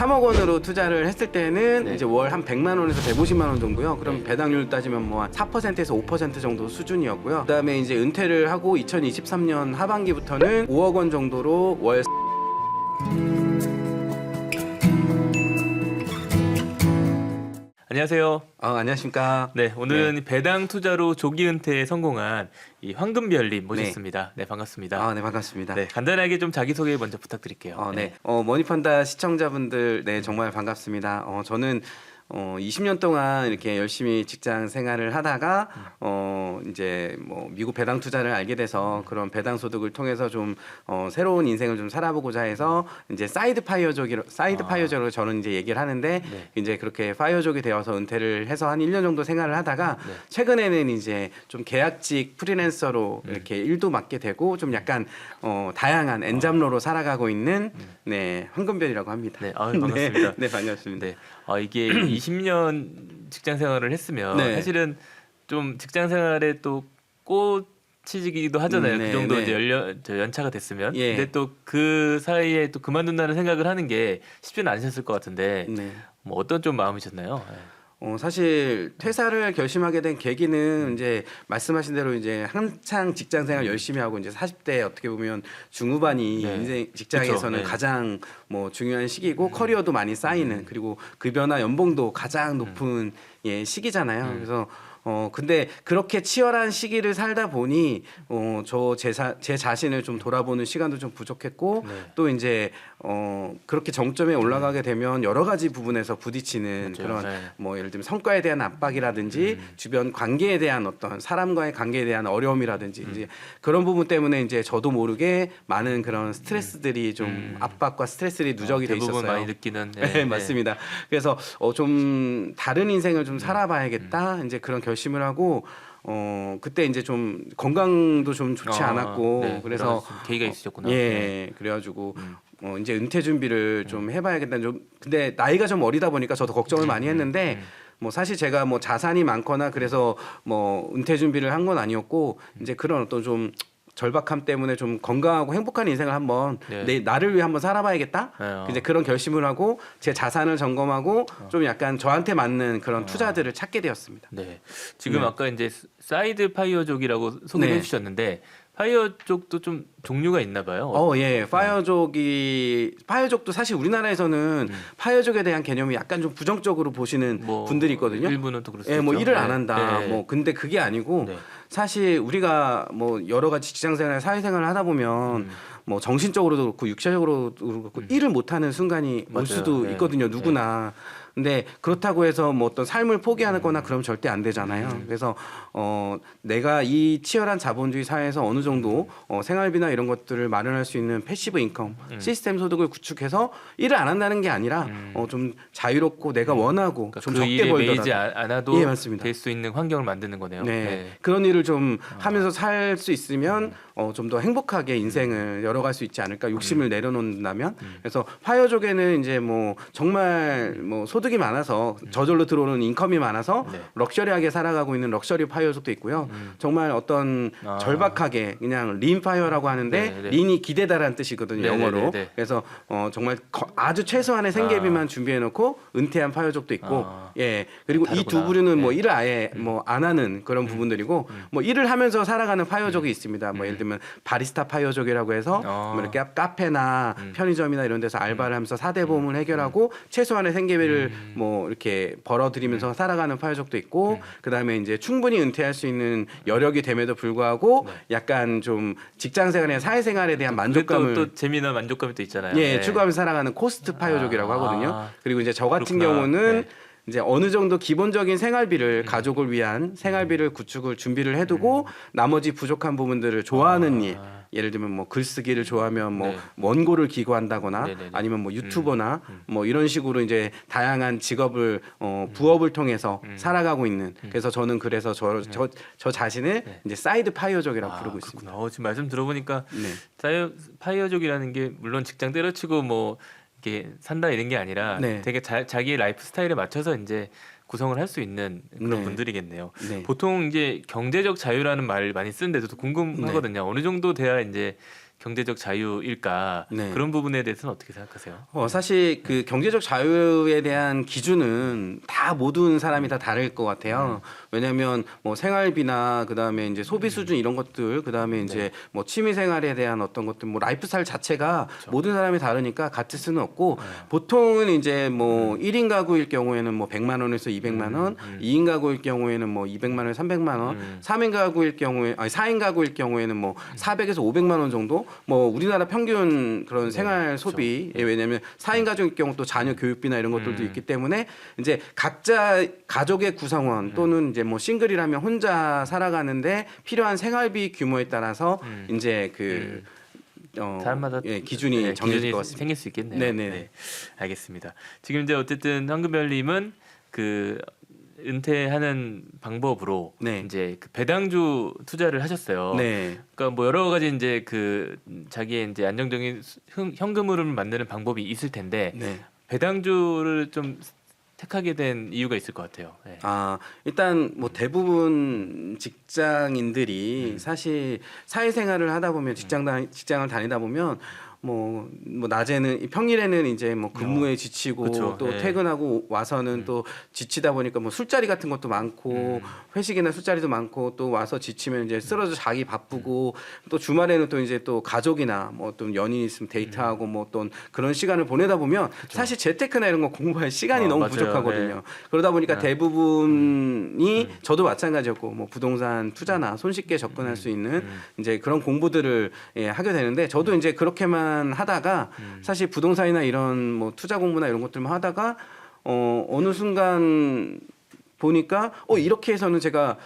3억 원으로 투자를 했을 때는 네. 이제 월 한 100만 원에서 150만 원 정도요. 그럼 배당률 따지면 뭐 한 4%에서 5% 정도 수준이었고요. 그다음에 이제 은퇴를 하고 2023년 하반기부터는 5억 원 정도로 월 안녕하세요. 어, 안녕하십니까? 네, 오늘은 배당 투자로 조기 은퇴에 성공한 이 황금별님 모셨습니다. 네, 반갑습니다. 아, 네, 반갑습니다. 네, 간단하게 좀 자기 소개 먼저 부탁드릴게요. 어, 네. 어, 머니판다 시청자분들, 네, 정말 반갑습니다. 어, 저는 어, 20년 동안 이렇게 열심히 직장 생활을 하다가 어, 이제 뭐 미국 배당 투자를 알게 돼서 그런 배당 소득을 통해서 좀 어, 새로운 인생을 좀 살아보고자 해서 이제 사이드 파이어족이 사이드 아. 파이어족으로 저는 이제 얘기를 하는데 네. 이제 그렇게 파이어족이 되어서 은퇴를 해서 한 1년 정도 생활을 하다가 네. 최근에는 이제 좀 계약직 프리랜서로 음. 이렇게 일도 맡게 되고 좀 약간 어, 다양한 엔잡로로 살아가고 있는 네 황금별이라고 합니다. 네, 아유, 반갑습니다. 네, 네, 반갑습니다. 네, 아, 이게 20년 직장 생활을 했으면 네. 사실은 좀 직장 생활에 또 꽃이지기도 하잖아요. 음, 네, 그 정도 네. 이제 연령 저 연차가 됐으면. 예. 근데 또 그 사이에 또 그만둔다는 생각을 하는 게 쉽지는 않으셨을 것 같은데 네. 뭐 어떤 좀 마음이셨나요? 네. 어, 사실 퇴사를 결심하게 된 계기는 이제 말씀하신 대로 이제 한창 직장 생활 열심히 하고 이제 40대 어떻게 보면 중후반이 네. 인생 직장에서는 그쵸, 네. 가장 뭐 중요한 시기고 커리어도 많이 쌓이는 그리고 급여나 연봉도 가장 높은 예, 시기잖아요. 그래서 어 근데 그렇게 치열한 시기를 살다 보니 어저제 제 자신을 좀 돌아보는 시간도 좀 부족했고 네. 또 이제 어 그렇게 정점에 올라가게 되면 여러 가지 부분에서 부딪히는 맞아요. 그런 네. 뭐 예를 들면 성과에 대한 압박이라든지 음. 주변 관계에 대한 어떤 사람과의 관계에 대한 어려움이라든지 음. 이제 그런 부분 때문에 이제 저도 모르게 많은 그런 스트레스들이 좀 음. 압박과 스트레스들이 누적이 어, 돼 있었어요. 많이 느끼는 네, 맞습니다. 그래서 어, 좀 다른 인생을 음. 좀 살아봐야겠다. 이제 그런 결심을 하고 어 그때 이제 좀 건강도 좀 좋지 아, 않았고 네, 그래서 그런 계기가 있으셨구나. 예, 네. 그래가지고 음. 어 이제 은퇴 준비를 좀 해봐야겠다. 좀 근데 나이가 좀 어리다 보니까 저도 걱정을 많이 했는데 음. 뭐 사실 제가 뭐 자산이 많거나 그래서 뭐 은퇴 준비를 한 건 아니었고 이제 그런 어떤 좀 절박함 때문에 좀 건강하고 행복한 인생을 한번 네. 내 나를 위해 한번 살아봐야겠다. 네, 어. 이제 그런 결심을 하고 제 자산을 점검하고 좀 약간 저한테 맞는 그런 투자들을 찾게 되었습니다. 네. 지금 네. 아까 이제 사이드 파이어족이라고 소개해 네. 주셨는데 파이어족도 좀 종류가 있나 봐요. 어, 예. 파이어족이 파이어족도 사실 우리나라에서는 파이어족에 대한 개념이 약간 좀 부정적으로 보시는 음. 뭐 분들이 있거든요. 일부는 또수 예, 뭐. 일을 네. 안 한다. 네. 뭐 근데 그게 아니고 네. 사실 우리가 뭐 여러 가지 직장 생활, 사회 생활을 하다 보면 음. 뭐 정신적으로도 그렇고 육체적으로도 그렇고 일을 못 하는 순간이 올 맞아요. 수도 네. 있거든요. 누구나. 근데 그렇다고 해서 뭐 어떤 삶을 음. 포기하거나 그럼 절대 안 되잖아요. 그래서 어 내가 이 치열한 자본주의 사회에서 어느 정도 어 생활비나 이런 것들을 마련할 수 있는 패시브 인컴 시스템 소득을 구축해서 일을 안 한다는 게 아니라 어 좀 자유롭고 내가 원하고 그러니까 좀 그 적게 일에 벌더라도 아- 않아도 예, 맞습니다. 될 수 있는 환경을 만드는 거네요. 네. 그런 일을 좀 아. 하면서 살수 음. 있으면 어, 좀 더 행복하게 인생을 열어갈 수 있지 않을까 욕심을 음. 내려놓는다면 그래서 파이어족에는 이제 뭐 정말 뭐 소득이 많아서 저절로 들어오는 인컴이 많아서 네. 럭셔리하게 살아가고 있는 럭셔리 파이어족도 있고요 정말 어떤 아. 절박하게 그냥 린 파이어라고 하는데 네, 네. 린이 기대다라는 뜻이거든요 네, 네, 영어로 네, 네. 그래서 어, 정말 거- 아주 최소한의 생계비만 준비해놓고 은퇴한 파이어족도 있고 아. 예 그리고 이 두 다르구나. 부류는 뭐 네. 일을 아예 뭐 안 하는 그런 부분들이고 뭐 일을 하면서 살아가는 파이어족이 있습니다. 뭐 예를 들면 바리스타 파이어족이라고 해서 어. 뭐 이렇게 카페나 편의점이나 이런 데서 알바를 하면서 사대 보험을 해결하고 최소한의 생계비를 뭐 이렇게 벌어들이면서 살아가는 파이어족도 있고 그다음에 이제 충분히 은퇴할 수 있는 여력이 됨에도 불구하고 약간 좀 직장 생활에 사회 생활에 대한 만족감을 또, 또 재미나 만족감이 또 있잖아요. 예, 네. 추구하면서 살아가는 코스트 파이어족이라고 아. 하거든요. 그리고 이제 저 같은 그렇구나. 경우는 네. 이제 어느 정도 기본적인 생활비를 가족을 위한 생활비를 구축을 준비를 해두고 나머지 부족한 부분들을 좋아하는 일. 예를 들면 뭐 글쓰기를 좋아하면 뭐 네. 원고를 기고한다거나 네네네. 아니면 뭐 유튜버나 뭐 이런 식으로 이제 다양한 직업을 어 부업을 통해서 살아가고 있는 그래서 저는 그래서 저 저 저 자신을 이제 사이드 파이어족이라고 아, 부르고 있습니다. 그렇구나. 어, 지금 말씀 들어보니까 네. 사이어, 파이어족이라는 게 물론 직장 때려치고 뭐 이렇게 산다 이런 게 아니라 네. 되게 자, 자기의 라이프 스타일에 맞춰서 이제 구성을 할 수 있는 그런 네. 분들이겠네요. 네. 보통 이제 경제적 자유라는 말을 많이 쓰는데 저도 궁금하거든요. 네. 어느 정도 돼야 이제 경제적 자유일까 네. 그런 부분에 대해서는 어떻게 생각하세요? 어, 사실 그 경제적 자유에 대한 기준은 다 모든 사람이 다 다를 것 같아요. 왜냐하면 뭐 생활비나 그 다음에 이제 소비 수준 이런 것들, 그 다음에 이제 뭐 취미 생활에 대한 어떤 것들, 뭐 라이프 스타일 자체가 모든 사람이 다르니까 같을 수는 없고 보통은 이제 뭐 1인 가구일 경우에는 뭐 100만 원에서 200만 원, 2인 가구일 경우에는 뭐 200만 원, 300만 원, 음. 3인 가구일 경우에 아니 4인 가구일 경우에는 뭐 400에서 500만 원 정도? 뭐 우리나라 평균 그런 생활 소비 예, 왜냐면 4인 가족일 경우 또 자녀 교육비나 이런 것들도 음. 있기 때문에 이제 각자 가족의 음. 구성원 또는 이제 뭐 싱글이라면 혼자 살아가는데 필요한 생활비 규모에 따라서 음. 이제 그 어, 사람마다 예, 기준이 네, 정해질 것 같습니다. 생길 수 있겠네요. 네네. 네, 알겠습니다. 지금 이제 어쨌든 황금별님은 그 은퇴하는 방법으로 네. 이제 그 배당주 투자를 하셨어요. 네. 그러니까 뭐 여러 가지 이제 그 자기의 이제 안정적인 현금 흐름을 만드는 방법이 있을 텐데 네. 배당주를 좀 택하게 된 이유가 있을 것 같아요. 네. 아 일단 뭐 대부분 직장인들이 사실 사회생활을 하다 보면 직장 다, 직장을 다니다 보면 뭐, 뭐 낮에는 평일에는 이제 뭐 근무에 지치고 그쵸, 또 예. 퇴근하고 와서는 또 지치다 보니까 뭐 술자리 같은 것도 많고 회식이나 술자리도 많고 또 와서 지치면 이제 쓰러져 자기 바쁘고 또 주말에는 또 이제 또 가족이나 뭐 또 연인 있으면 데이트하고 뭐 또 그런 시간을 보내다 보면 사실 재테크나 이런 거 공부할 시간이 어, 너무 맞아요. 부족하거든요. 네. 그러다 보니까 네. 대부분이 저도 마찬가지였고 뭐 부동산 투자나 손쉽게 접근할 수 있는 이제 그런 공부들을 예, 하게 되는데 저도 이제 그렇게만 하다가 사실 부동산이나 이런 뭐 투자 공부나 이런 것들만 하다가 어 어느 순간 보니까 어 이렇게 해서는 제가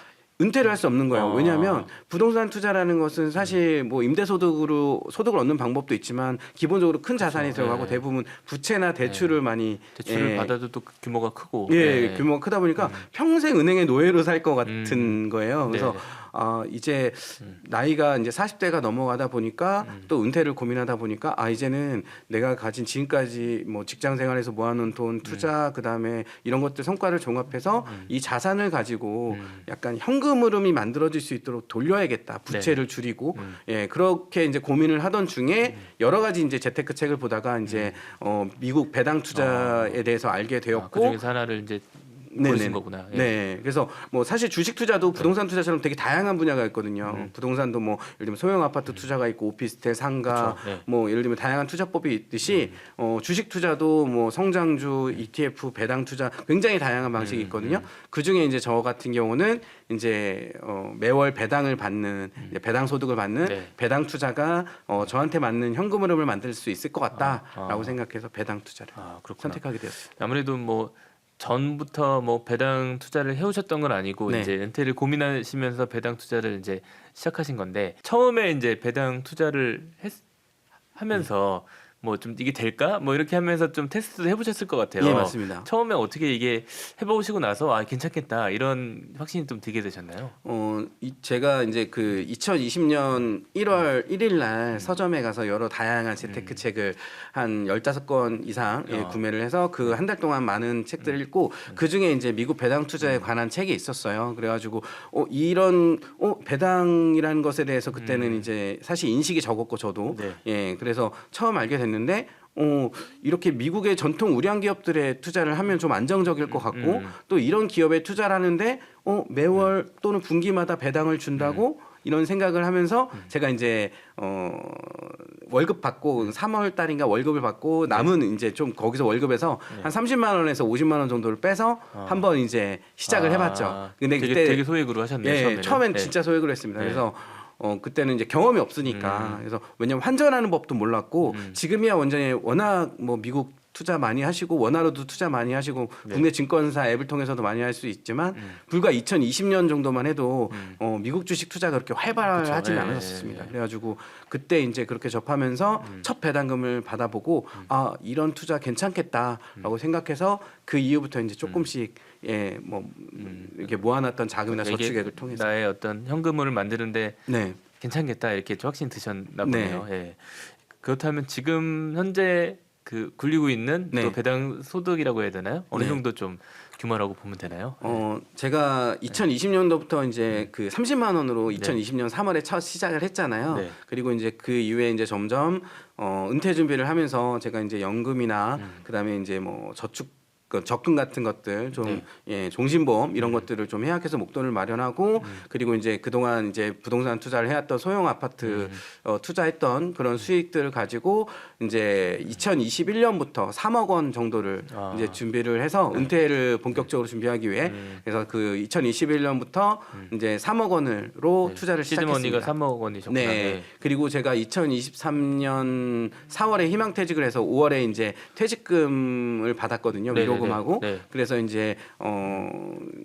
은퇴를 할 수 없는 거예요. 어. 왜냐하면 부동산 투자라는 것은 사실 뭐 임대소득으로 소득을 얻는 방법도 있지만 기본적으로 큰 자산이 그렇죠. 들어가고 네. 대부분 부채나 대출을 많이 대출을 예, 받아도 또 규모가 크고 예, 네. 규모가 크다 보니까 평생 은행의 노예로 살 것 같은 거예요. 그래서 네. 아, 이제 음. 나이가 이제 40대가 넘어가다 보니까 또 은퇴를 고민하다 보니까 아, 이제는 내가 가진 지금까지 뭐 직장 생활에서 모아놓은 음. 돈, 투자, 그다음에 이런 것들 성과를 종합해서 이 자산을 가지고 음. 약간 현금 흐름이 만들어질 수 있도록 돌려야겠다. 부채를 줄이고 음. 예, 그렇게 이제 고민을 하던 중에 여러 가지 이제 재테크 책을 보다가 이제 어, 미국 배당 투자에 대해서 알게 음. 아, 되었고 그 중에서 하나를 이제 고르신 거구나. 예. 네. 그래서 뭐 사실 주식 투자도 부동산 투자처럼 되게 다양한 분야가 있거든요. 음. 부동산도 뭐 예를 들면 소형 아파트 투자가 있고 오피스텔, 상가, 그쵸. 네. 음. 뭐 예를 들면 다양한 투자법이 있듯이 어, 주식 투자도 뭐 성장주, ETF, 배당 투자 굉장히 다양한 방식이 음, 있거든요. 그 중에 이제 저 같은 경우는 이제 어, 매월 배당을 받는 배당 소득을 받는 음. 네. 배당 투자가 어, 저한테 맞는 현금 흐름을 만들 수 있을 것 같다라고 아. 생각해서 배당 투자를 아 그렇구나. 선택하게 되었습니다. 아무래도 뭐 전부터 뭐 배당 투자를 해오셨던 건 아니고 네. 이제 은퇴를 고민하시면서 배당 투자를 이제 시작하신 건데 처음에 이제 배당 투자를 했, 하면서 뭐 좀 이게 될까 뭐 이렇게 하면서 좀 테스트도 해보셨을 것 같아요. 예, 맞습니다. 처음에 어떻게 이게 해보시고 나서 아 괜찮겠다 이런 확신이 좀 들게 되셨나요? 어, 이, 제가 이제 그 2020년 1월 1일 날 서점에 가서 여러 다양한 재테크 책을 한 15권 이상 예, 어. 구매를 해서 그 한 달 동안 많은 책들을 읽고 그 중에 이제 미국 배당 투자에 관한 책이 있었어요. 그래가지고 어, 이런 어, 배당이라는 것에 대해서 그때는 이제 사실 인식이 적었고 저도 네. 예, 그래서 처음 알게 됐는데 어, 이렇게 미국의 전통 우량 기업들에 투자를 하면 좀 안정적일 것 같고 음. 또 이런 기업에 투자를 하는데 어, 매월 또는 분기마다 배당을 준다고 이런 생각을 하면서 제가 이제 어 월급 받고 3월 달인가 월급을 받고 남은 이제 좀 거기서 월급에서 한 30만 원에서 50만 원 정도를 빼서 한번 이제 시작을 아, 해봤죠. 근데 되게, 그때 되게 소액으로 하셨네요. 예, 처음에는. 처음엔 네. 진짜 소액을 했습니다. 네. 그래서 어 그때는 이제 경험이 음. 없으니까 그래서 왜냐면 환전하는 법도 몰랐고 지금이야 완전히 워낙 뭐 미국 투자 많이 하시고 원화로도 투자 많이 하시고 네. 국내 증권사 앱을 통해서도 많이 할 수 있지만 음. 불과 2020년 정도만 해도 어, 미국 주식 투자가 그렇게 활발하지는. 예, 않았었습니다. 예, 예. 그래가지고 그때 이제 그렇게 접하면서 음. 첫 배당금을 받아보고 아 이런 투자 괜찮겠다라고 생각해서 그 이후부터 이제 조금씩 예뭐 이렇게 모아놨던 자금이나 음. 그러니까 저축액을 통해서 나의 어떤 현금을 만드는데 네. 괜찮겠다 이렇게 좀 확신 드셨나 보네요. 예. 그렇다면 지금 현재 그 굴리고 있는 네. 또 배당 소득이라고 해야 되나요? 어느 네. 정도 좀 규모라고 보면 되나요? 어 제가 2020년도부터 이제 그 30만 원으로 2020년 3월에 첫 시작을 했잖아요. 네. 그리고 이제 그 이후에 이제 점점 어 은퇴 준비를 하면서 제가 이제 연금이나 음. 그다음에 이제 뭐 저축 그 적금 같은 것들 좀 네. 예, 종신보험 이런 것들을 좀 해약해서 목돈을 마련하고 음. 그리고 이제 그동안 이제 부동산 투자를 해왔던 소형 아파트 음. 어, 투자했던 그런 수익들을 가지고 이제 2021년부터 3억 원 정도를 아. 이제 준비를 해서 은퇴를 본격적으로 준비하기 위해 음. 그래서 그 2021년부터 이제 3억 원으로 네. 투자를 시작했습니다. 3억 원이셨구나. 네. 그리고 제가 2023년 4월에 희망퇴직을 해서 5월에 이제 퇴직금을 받았거든요. 네네네. 위로금 하고. 네. 그래서 이제 어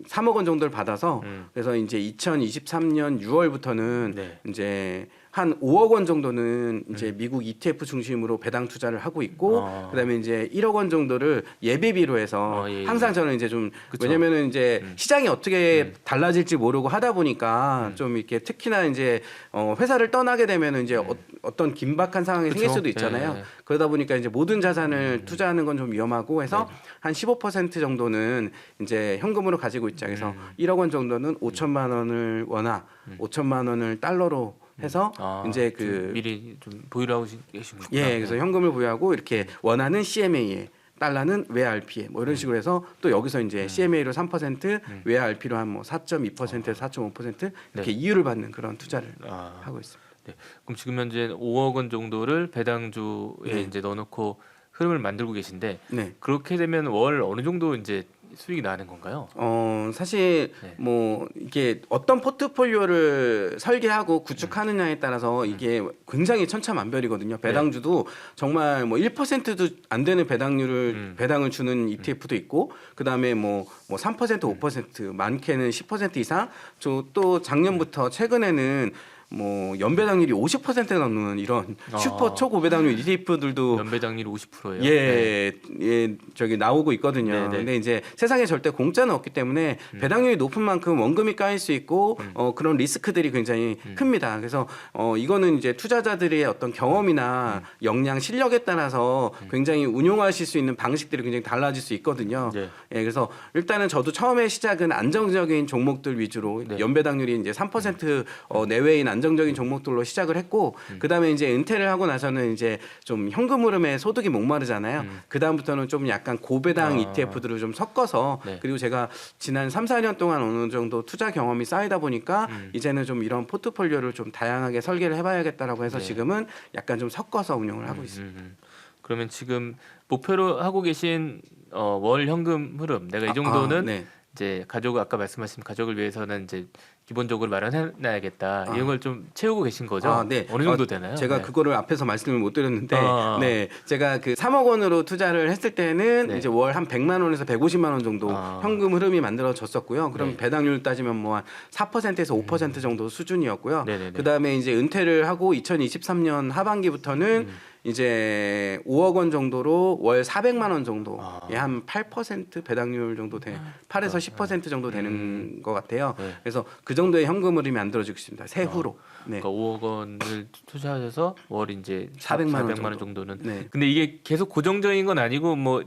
3억 원 정도를 받아서 음. 그래서 이제 2023년 6월부터는 네. 이제 한 5억 원 정도는 이제 미국 ETF 중심으로 배당 투자를 하고 있고 음. 아. 그다음에 이제 1억 원 정도를 예비비로 해서 어, 예, 예. 항상 저는 이제 좀 그쵸. 왜냐면은 이제 음. 시장이 어떻게 달라질지 모르고 하다 보니까 음. 좀 이렇게 특히나 이제 어 회사를 떠나게 되면은 이제 어, 어떤 긴박한 상황이 생길 음. 그쵸. 수도 있잖아요. 예, 예. 그러다 보니까 이제 모든 자산을 음. 투자하는 건 좀 위험하고 해서 네. 한15% 정도는 이제 현금으로 가지고 있자. 그래서 음. 1억 원 정도는 5천만 원을 원화, 5천만 원을 달러로 해서 아, 이제 좀그 미리 좀 보유를 하고 계시군요. 예, 그래서 현금을 부여하고 이렇게 원하는 CMA에 달러는 외 RP에 뭐 이런 식으로 해서 또 여기서 이제 CMA로 3%, 외 RP로 한 뭐 4.2%에서 4.5% 이렇게 이율을 받는 그런 투자를 아, 하고 있습니다. 네. 그럼 지금 현재 5억 원 정도를 배당주에 네. 이제 넣어놓고 흐름을 만들고 계신데 네. 그렇게 되면 월 어느 정도 이제 수익이 나는 건가요? 어 사실 네. 뭐 이게 어떤 포트폴리오를 설계하고 구축하느냐에 따라서 이게 굉장히 천차만별이거든요. 배당주도 정말 뭐 1%도 안 되는 배당률을 음. 배당을 주는 ETF도 있고 그다음에 뭐뭐 3% 5% 많게는 10% 이상 저 또 작년부터 최근에는 뭐 연배당률이 50%가 넘는 이런 아. 슈퍼 초고배당률 ETF들도 연배당률 50%예요. 예, 예, 저기 나오고 있거든요. 네, 네. 근데 이제 세상에 절대 공짜는 없기 때문에 배당률이 높은 만큼 원금이 까일 수 있고 음. 어, 그런 리스크들이 굉장히 큽니다. 그래서 어, 이거는 이제 투자자들의 어떤 음. 경험이나 역량, 실력에 따라서 굉장히 운용하실 수 있는 방식들이 굉장히 달라질 수 있거든요. 네. 예, 그래서 일단은 저도 처음에 시작은 안정적인 종목들 위주로 네. 연배당률이 이제 3% 어, 내외인 안 정적인 종목들로 시작을 했고 음. 그다음에 이제 은퇴를 하고 나서는 이제 좀 현금 흐름에 소득이 목마르잖아요. 그다음부터는 좀 약간 고배당 음. 아. ETF들을 좀 섞어서 네. 그리고 제가 지난 3, 4년 동안 어느 정도 투자 경험이 쌓이다 보니까 음. 이제는 좀 이런 포트폴리오를 좀 다양하게 설계를 해 봐야겠다라고 해서 네. 지금은 약간 좀 섞어서 운영을 하고 있습니다. 음, 음. 그러면 지금 목표로 하고 계신 어, 월 현금 흐름 내가 이 정도는 아, 네. 이제 가족 아까 말씀하신 가족을 위해서는 이제 기본적으로 마련해놔야겠다 아. 이런 걸 좀 채우고 계신 거죠? 아, 네. 어느 정도 어, 되나요? 제가 네. 그거를 앞에서 말씀을 못 드렸는데, 아. 네, 제가 그 3억 원으로 투자를 했을 때는 네. 이제 월 한 100만 원에서 150만 원 정도 아. 현금 흐름이 만들어졌었고요. 그럼 네. 배당률 따지면 뭐 한 4%에서 5% 정도 수준이었고요. 그 다음에 이제 은퇴를 하고 2023년 하반기부터는 음. 이제 5억 원 정도로 월 400만 원 정도에 아. 한8% 배당률 정도 돼, 8에서 10% 정도 되는 것 같아요. 네. 그래서 그 정도의 현금 흐름이 만들어지고 있습니다. 세후로. 네. 그러니까 5억 원을 투자하셔서 월 이제 400만 원 400만 원 정도. 정도는 네. 근데 이게 계속 고정적인 건 아니고 뭐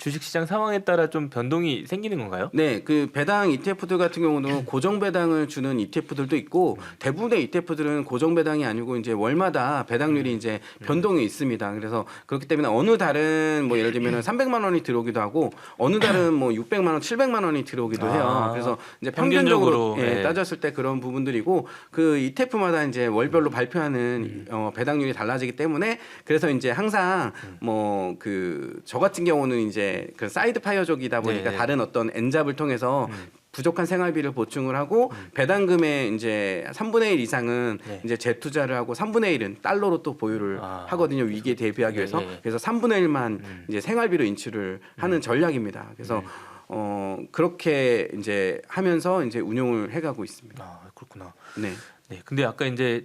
주식시장 상황에 따라 좀 변동이 생기는 건가요? 네, 그 배당 ETF들 같은 경우는 고정 배당을 주는 ETF들도 있고 대부분의 ETF들은 고정 배당이 아니고 이제 월마다 배당률이 이제 변동이 있습니다. 그래서 그렇기 때문에 어느 달은 뭐 예를 들면 300만 원이 들어오기도 하고 어느 달은 뭐 600만 원, 700만 원이 들어오기도 해요. 아, 그래서 이제 평균적으로, 평균적으로 예, 네. 따졌을 때 그런 부분들이고 그 ETF마다 이제 월별로 발표하는 어, 배당률이 달라지기 때문에 그래서 이제 항상 뭐 그 저 같은 경우는 이제 그 사이드 파이어족이다 보니까 네. 다른 어떤 엔잡을 통해서 부족한 생활비를 보충을 하고 배당금의 이제 3분의 1 이상은 네. 이제 재투자를 하고 3분의 1은 달러로 또 보유를 아. 하거든요 위기에 대비하기 네, 위해서 네. 그래서 3분의 1만 음. 이제 생활비로 인출을 하는 전략입니다. 그래서 네. 어 그렇게 이제 하면서 이제 운용을 해가고 있습니다. 아 그렇구나. 네, 네, 근데 아까 이제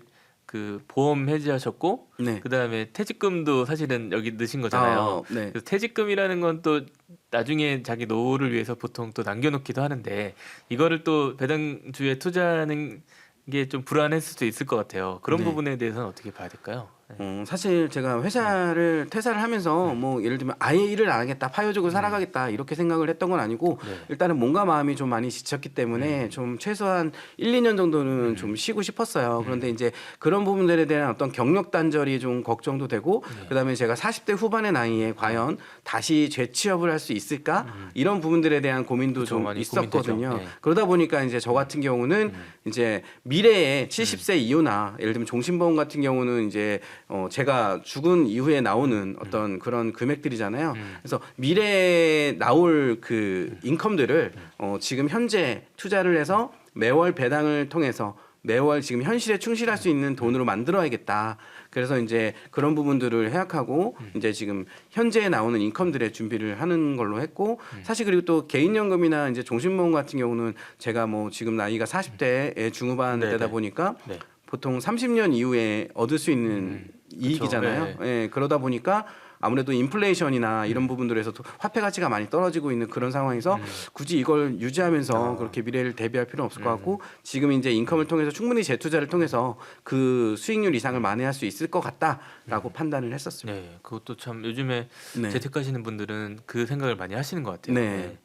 그 보험 해지하셨고 네. 그 다음에 퇴직금도 사실은 여기 넣으신 거잖아요. 아, 네. 그래서 퇴직금이라는 건 또 나중에 자기 노후를 위해서 보통 또 남겨놓기도 하는데 이거를 또 배당주에 투자하는 게 좀 불안할 수도 있을 것 같아요. 그런 네. 부분에 대해서는 어떻게 봐야 될까요? 네. 어, 사실 제가 회사를 퇴사를 하면서 뭐 예를 들면 아예 일을 안 하겠다 파효적으로 살아가겠다 이렇게 생각을 했던 건 아니고 네. 일단은 몸과 마음이 좀 많이 지쳤기 때문에 좀 최소한 1, 2년 정도는 좀 쉬고 싶었어요. 그런데 이제 그런 부분들에 대한 어떤 경력 단절이 좀 걱정도 되고 그다음에 제가 40대 후반의 나이에 과연 다시 재취업을 할 수 있을까? 이런 부분들에 대한 고민도 그쵸, 좀 있었거든요. 네. 그러다 보니까 이제 저 같은 경우는 이제 미래에 70세 이후나 예를 들면 종신보험 같은 경우는 이제 어 제가 죽은 이후에 나오는 어떤 그런 금액들이잖아요. 그래서 미래에 나올 그 인컴들을 어 지금 현재 투자를 해서 매월 배당을 통해서 매월 지금 현실에 충실할 수 있는 돈으로 만들어야겠다. 그래서 이제 그런 부분들을 해약하고 이제 지금 현재에 나오는 인컴들의 준비를 하는 걸로 했고 사실 그리고 또 개인연금이나 이제 종신보험 같은 경우는 제가 뭐 지금 나이가 40대의 중후반대다 네네. 보니까 네. 보통 30년 이후에 얻을 수 있는 이익이잖아요. 예, 그러다 보니까 아무래도 인플레이션이나 이런 부분들에서 도 화폐 가치가 많이 떨어지고 있는 그런 상황에서 굳이 이걸 유지하면서 그렇게 미래를 대비할 필요는 없을 것 같고 지금 이제 인컴을 통해서 충분히 재투자를 통해서 그 수익률 이상을 만회할 수 있을 것 같다라고 판단을 했었습니다. 네, 그것도 참 요즘에 네. 재택하시는 분들은 그 생각을 많이 하시는 것 같아요. 네.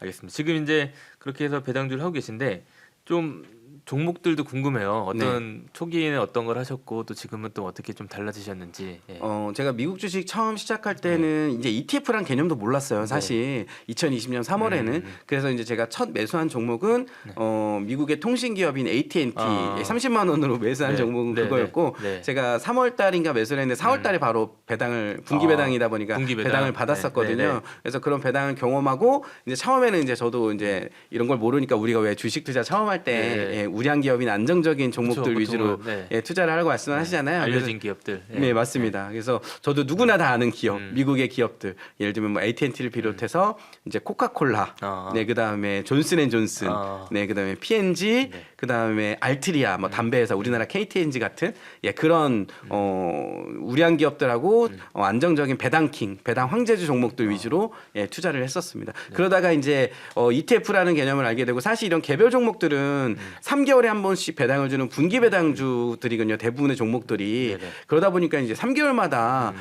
알겠습니다. 지금 이제 그렇게 해서 배당주를 하고 계신데 좀 종목들도 궁금해요. 어떤 초기에는 어떤 걸 하셨고 또 지금은 또 어떻게 좀 달라지셨는지. 예. 어, 제가 미국 주식 처음 시작할 때는 이제 ETF란 개념도 몰랐어요. 사실 2020년 3월에는 그래서 이제 제가 첫 매수한 종목은 어, 미국의 통신 기업인 AT&T 아. 30만 원으로 매수한 네. 종목은 네, 그거였고 네. 네. 제가 3월 달인가 매수를 했는데 4월 달에 바로 배당을 분기 아, 배당이다 보니까 분기 배당. 배당을 받았었거든요. 네, 네, 네. 그래서 그런 배당을 경험하고 이제 처음에는 이제 저도 이제 이런 걸 모르니까 우리가 왜 주식 투자 처음 할때 네. 예, 우량 기업인 안정적인 종목들 그쵸, 위주로 보통은, 네. 예, 투자를 하라고 말씀하시잖아요. 그래서 알려진 기업들. 예. 네 맞습니다. 그래서 저도 누구나 다 아는 기업, 음. 미국의 기업들, 예를 들면 뭐 AT&T를 비롯해서 이제 코카콜라, 아. 네 그다음에 존슨앤존슨, 아. 네 그다음에 P&G, 네. 그다음에 알트리아, 음. 뭐 담배 회사 우리나라 KTNG 같은 예 그런 어 우량 기업들하고 음. 어, 안정적인 배당킹, 배당 황제주 종목들 아. 위주로 예 투자를 했었습니다. 네. 그러다가 이제 어 ETF라는 개념을 알게 되고 사실 이런 개별 종목들은 음. 3개월에 한 번씩 배당을 주는 분기 배당주들이거든요. 대부분의 종목들이 네네. 음. 그러다 보니까 이제 3개월마다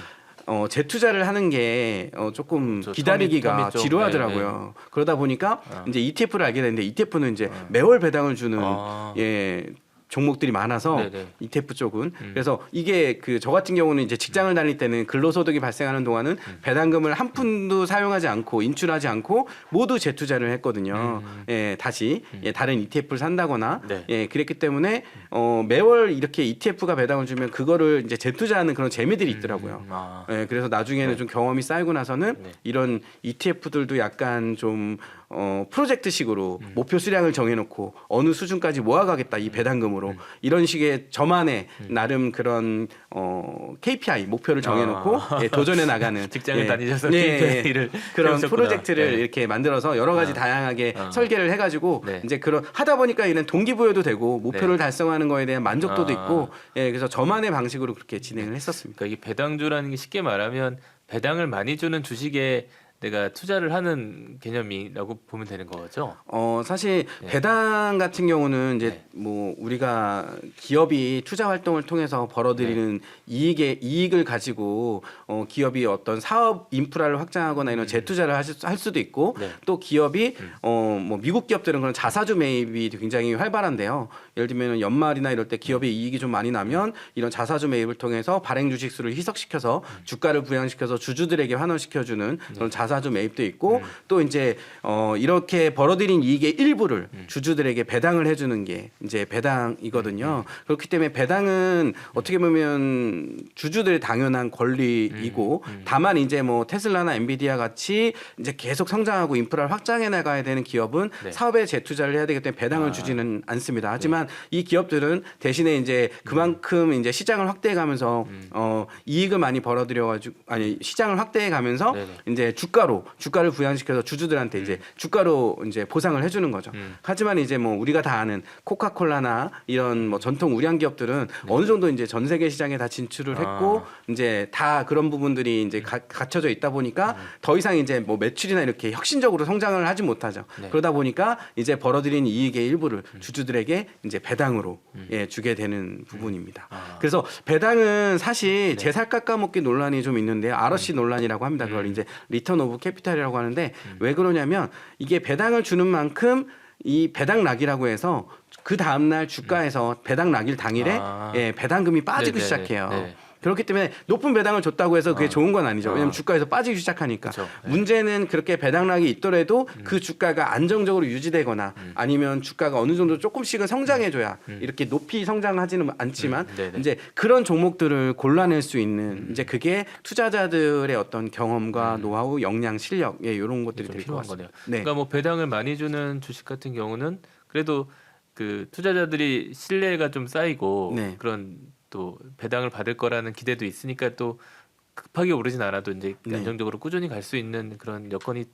어, 재투자를 하는 게 어, 조금. 기다리기가 텀이- 텀이 좀, 지루하더라고요. 그러다 보니까 아. 이제 ETF를 알게 됐는데 ETF는 이제 매월 배당을 주는 아. 예 종목들이 많아서 네네. ETF 쪽은 음. 그래서 이게 그 저 같은 경우는 이제 직장을 다닐 때는 근로소득이 발생하는 동안은 음. 배당금을 한 푼도 사용하지 않고 인출하지 않고 모두 재투자를 했거든요. 음. 예, 다시 예, 다른 ETF를 산다거나 네. 예, 그랬기 때문에 어, 매월 이렇게 ETF가 배당을 주면 그거를 이제 재투자하는 그런 재미들이 있더라고요. 음, 아. 예, 그래서 나중에는 네. 좀 경험이 쌓이고 나서는 네. 이런 ETF들도 약간 좀 어, 프로젝트식으로 음. 목표 수량을 정해놓고 어느 수준까지 모아가겠다 이 배당금으로 음. 이런 식의 저만의 나름 그런 어, KPI 목표를 정해놓고 아. 예, 도전해 나가는 직장을 예, 다니셔서 예, 예. KPI를 그런 세우셨구나. 프로젝트를 네. 이렇게 만들어서 여러 가지 아. 다양하게 아. 설계를 해가지고 네. 이제 그런 하다 보니까 이런 동기부여도 되고 목표를 달성하는 거에 대한 만족도도 아. 있고 예, 그래서 저만의 방식으로 그렇게 진행을 했었습니다. 그러니까 이게 배당주라는 게 쉽게 말하면 배당을 많이 주는 주식에 내가 투자를 하는 개념이라고 보면 되는 거죠. 어 사실 네. 배당 같은 경우는 이제 네. 뭐 우리가 기업이 투자 활동을 통해서 벌어들이는 네. 이익의 이익을 가지고 어 기업이 어떤 사업 인프라를 확장하거나 이런 재투자를 하실 수- 할 수도 있고 음. 네. 또 기업이 어 뭐 미국 기업들은 그런 자사주 매입이 굉장히 활발한데요. 예를 들면 연말이나 이럴 때 기업의 이익이 좀 많이 나면 이런 자사주 매입을 통해서 발행 주식 수를 희석시켜서 음. 주가를 부양시켜서 주주들에게 환원시켜주는 네. 그런 자 사주 매입도 있고 음. 또 이제 어 이렇게 벌어들인 이익의 일부를 음. 주주들에게 배당을 해주는 게 이제 배당이거든요. 그렇기 때문에 배당은 어떻게 보면 주주들의 당연한 권리이고 음. 다만 이제 뭐 테슬라나 엔비디아 같이 이제 계속 성장하고 인프라를 확장해 나가야 되는 기업은 네. 사업에 재투자를 해야 되기 때문에 배당을 아. 주지는 않습니다. 하지만 이 기업들은 대신에 이제 그만큼 이제 시장을 확대해 가면서 음. 어 이익을 많이 벌어들여 가지고 아니 시장을 확대해 가면서. 이제 주가 주가로 주가를 부양시켜서 주주들한테 이제 주가로 이제 보상을 해주는 거죠. 음. 하지만 이제 뭐 우리가 다 아는 코카콜라나 이런 뭐 전통 우량 기업들은 어느 정도 이제 전 세계 시장에 다 진출을 했고 이제 다 그런 부분들이 이제 가, 갖춰져 있다 보니까 더 이상 이제 뭐 매출이나 이렇게 혁신적으로 성장을 하지 못하죠. 네. 그러다 보니까 이제 벌어들인 이익의 일부를 주주들에게 이제 배당으로 예, 주게 되는 부분입니다. 아. 그래서 배당은 사실 제살 깎아먹기 논란이 좀 있는데 ROC 논란이라고 합니다. 그걸 이제 리턴 오브 캐피탈이라고 하는데 왜 그러냐면 이게 배당을 주는 만큼 이 배당락이라고 해서 그 다음 날 주가에서 배당락일 당일에 아. 예, 배당금이 빠지기 네네네. 시작해요. 네. 그렇기 때문에 높은 배당을 줬다고 해서 그게 아. 좋은 건 아니죠. 왜냐하면 아. 주가에서 빠지기 시작하니까. 그쵸. 네. 문제는 그렇게 배당락이 있더라도 그 주가가 안정적으로 유지되거나 음. 아니면 주가가 어느 정도 조금씩은 성장해줘야 이렇게 높이 성장하지는 않지만 음. 이제 그런 종목들을 골라낼 수 있는 이제 그게 투자자들의 어떤 경험과 노하우, 역량, 실력 예, 이런 것들이 것 필요한. 거네요. 네. 그러니까 뭐 배당을 많이 주는 주식 같은 경우는 그래도 그 투자자들이 신뢰가 좀 쌓이고 네. 그런 또 배당을 받을 거라는 기대도 있으니까 또 급하게 오르진 않아도 이제 네. 안정적으로 꾸준히 갈 수 있는 그런 여건이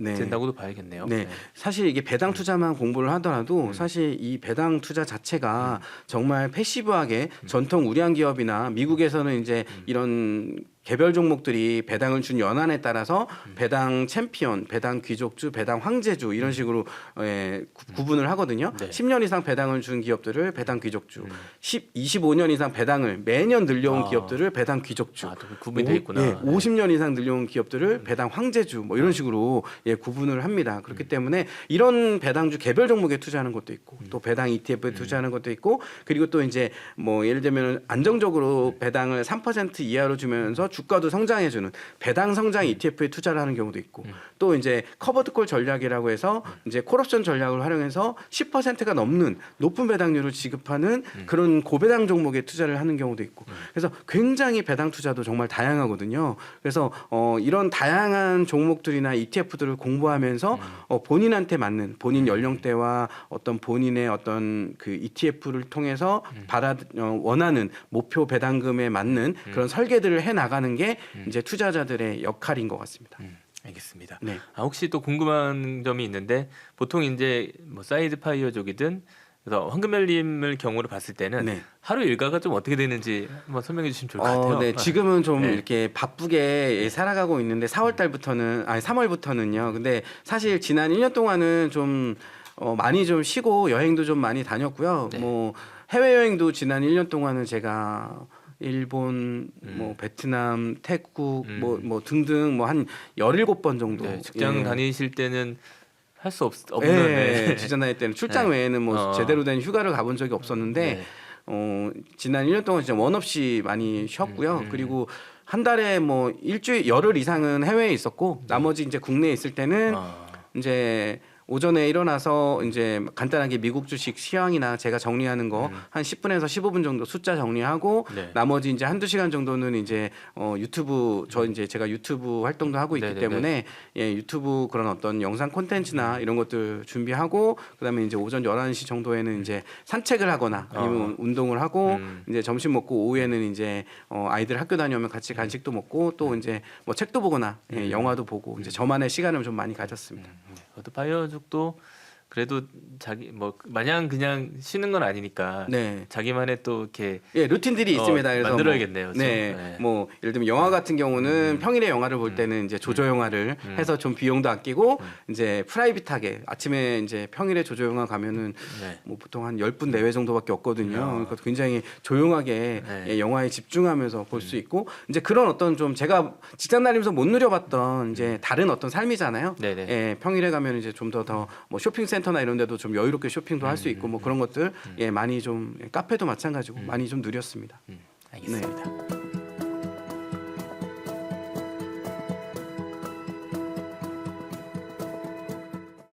네. 된다고도 봐야겠네요. 네. 사실 이게 배당 투자만 공부를 하더라도 음. 사실 이 배당 투자 자체가 정말 패시브하게 전통 우량 기업이나 미국에서는 이제 음. 이런 개별 종목들이 배당을 준 연한에 따라서 음. 배당 챔피언, 배당 귀족주, 배당 황제주 이런 식으로 예, 구- 구분을 하거든요. 음. 네. 10년 이상 배당을 준 기업들을 배당 귀족주, 음. 10, 25년 이상 배당을 매년 늘려온 아. 기업들을 배당 귀족주, 아, 또 구분이 돼 있구나. 예, 네. 음. 50년 이상 늘려온 기업들을 배당 황제주 뭐 이런 식으로 예, 구분을 합니다. 그렇기 때문에 이런 배당주 개별 종목에 투자하는 것도 있고 음. 또 배당 ETF에 투자하는 것도 있고 그리고 또 이제 뭐 예를 들면 안정적으로 음. 배당을 3% 이하로 주면서 주 가도 성장해 주는 배당 성장 ETF에 투자를 하는 경우도 있고 음. 또 이제 커버드 콜 전략이라고 해서 이제 콜옵션 전략을 활용해서 10%가 넘는 높은 배당률을 지급하는 음. 그런 고배당 종목에 투자를 하는 경우도 있고 그래서 굉장히 배당 투자도 정말 다양하거든요. 그래서 어 이런 다양한 종목들이나 ETF들을 공부하면서 음. 어 본인한테 맞는 본인 연령대와 어떤 본인의 어떤 그 ETF를 통해서 음. 받아 어, 원하는 목표 배당금에 맞는 그런 설계들을 해 나가 는게 이제 투자자들의 역할인 것 같습니다. 음, 알겠습니다. 네. 아, 혹시 또 궁금한 점이 있는데 보통 이제 뭐 사이드 파이어족이든 그래서 황금열님을 경우로 봤을 때는 네. 하루 일과가 좀 어떻게 되는지 한번 설명해 주시면 좋을 것 같아요. 어, 네, 지금은 좀 네. 이렇게 바쁘게 예, 살아가고 있는데 4월 달부터는 아니 3월부터는요. 근데 사실 지난 1년 동안은 좀 어, 많이 좀 쉬고 여행도 좀 많이 다녔고요. 네. 뭐 해외 여행도 지난 1년 동안은 제가 일본, 뭐 베트남, 태국, 음. 뭐뭐 등등 뭐한 17번 정도 네, 직장 예. 다니실 때는 할 수 없는 예, 네. 직장 다닐 때는 출장 네. 외에는 뭐 어. 제대로 된 휴가를 가본 적이 없었는데 네. 어, 지난 1년 동안 진짜 원 없이 많이 쉬었고요. 음. 그리고 한 달에 뭐 일주일 열흘 이상은 해외에 있었고 나머지 이제 국내에 있을 때는 아, 이제 오전에 일어나서 이제 간단하게 미국 주식 시황이나 제가 정리하는 거한 10분에서 15분 정도 숫자 정리하고 음. 네. 나머지 이제 한두 시간 정도는 이제 어 유튜브 저 이제 제가 유튜브 활동도 하고 있기 네네네. 때문에 예 유튜브 그런 어떤 영상 음. 콘텐츠나 이런 것들 준비하고 그다음에 이제 오전 11시 정도에는 이제 산책을 하거나 아니면 운동을 하고 음. 이제 점심 먹고 오후에는 이제 어 아이들 학교 다녀오면 같이 간식도 먹고 또 이제 뭐 책도 보거나 예, 음. 영화도 보고 이제 저만의 시간을 좀 많이 가졌습니다. 그것도 파이어족도 그래도 자기 뭐 마냥 그냥 쉬는 건 아니니까 네. 자기만의 또 이렇게 예, 루틴들이 어, 있습니다. 그래서 만들어야겠네요, 뭐, 좀. 네, 네. 뭐 예를 들면 영화 같은 경우는 평일에 영화를 볼 때는 이제 조조 영화를 해서 좀 비용도 아끼고 이제 프라이빗하게 아침에 이제 평일에 조조 영화 가면은 네. 뭐 보통 한 10분 내외 정도밖에 없거든요. 야. 그러니까 굉장히 조용하게 네. 예, 영화에 집중하면서 볼 수 있고 이제 그런 어떤 좀 제가 직장 다니면서 못 누려봤던 이제 다른 어떤 삶이잖아요. 네네. 예, 평일에 가면 이제 좀 더 더 뭐 쇼핑센터 나 이런 데도 좀 여유롭게 쇼핑도 할 수 있고 뭐 그런 것들 예, 많이 좀 예, 카페도 마찬가지고 많이 좀 누렸습니다. 음, 알겠습니다.